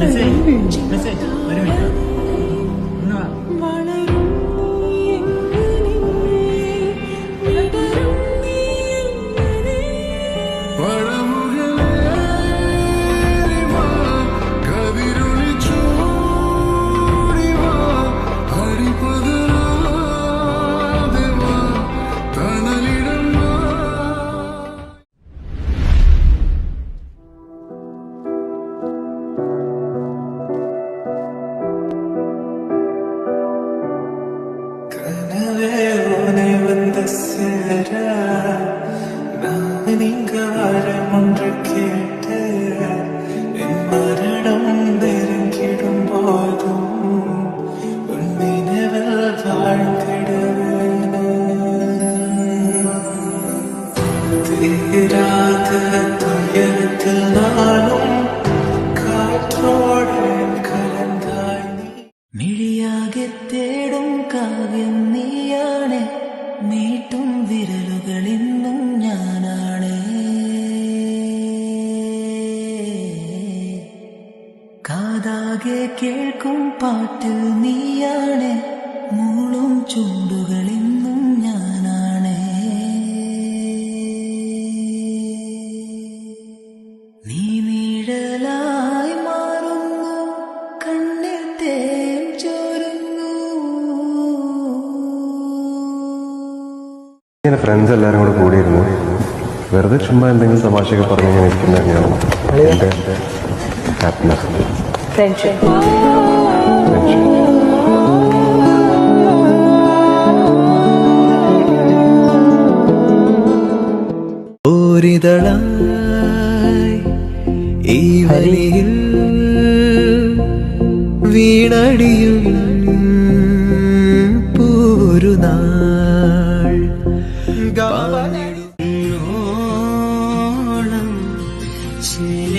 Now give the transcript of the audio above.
Message message ഒരു minute உனை வந்து சேர நான் நீங்க வரம் ஒன்று கேட்டு என் மரணம் நெருங்கிடும் போதும் உன் நினைவில் வாழ்ந்திடுவேன் தீராத துயரத்தில் நானும் காற்றோடு கலந்தாய் நிழியாக தேடும் காவியம் நீ കാതാകെ കേൾക്കും പാട്ടിൽ നീയാണ്. മൂളും ചുണ്ടുകളിന്നും ഞാനാണ്. നീ നീഴലായി മാറുന്നു കണ്ണിൽ തേൻ ചോരുന്നു. ഇങ്ങനെ ഫ്രണ്ട്സ് എല്ലാവരും കൂടെ കൂടിയിരുന്നു. വെറുതെ ചുമ്മാ എന്തെങ്കിലും തമാശയൊക്കെ പറഞ്ഞു ഇങ്ങനെ ഇരിക്കുന്ന തന്നെയാണ് എന്റെ ഹാപ്പിനെസ് ഫ്രണ്ട്ഷിപ്പ് ഈ വലിയിൽ വീണടിയും പൂരുനാൾ ഗാനം ശരി